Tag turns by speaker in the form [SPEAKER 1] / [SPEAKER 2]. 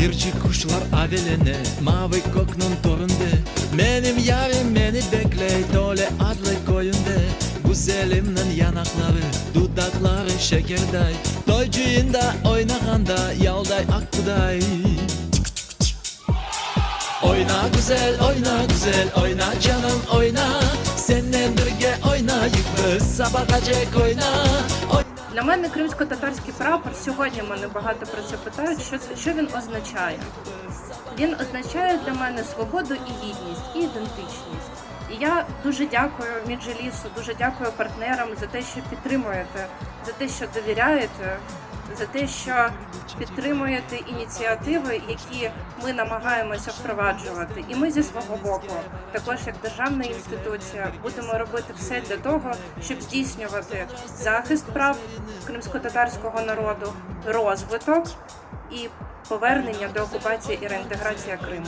[SPEAKER 1] Birçi kuşlar avelene Mavi koknun torunde. Benim yarim beni bekley Dole adlı koyunde. Güzelimnin yanakları Dudakları şekerday. Doycuyunda oynaganda Yalday akbuday Oyna güzel, oyna güzel, oyna canım oyna. Seninle birge oynayıp sabahacak oyna Oyna
[SPEAKER 2] Для мене кримсько-татарський прапор сьогодні мене багато про це питають. Що що він означає? Він означає для мене свободу і гідність, і ідентичність. І я дуже дякую Міджелісу, дуже дякую партнерам за те, що підтримуєте, за те, що довіряєте, за те, що підтримуєте ініціативи, які ми намагаємося впроваджувати. І ми зі свого боку, також як державна інституція, будемо робити все для того, щоб здійснювати захист прав кримсько-татарського народу, розвиток і повернення до окупації і реінтеграція Криму.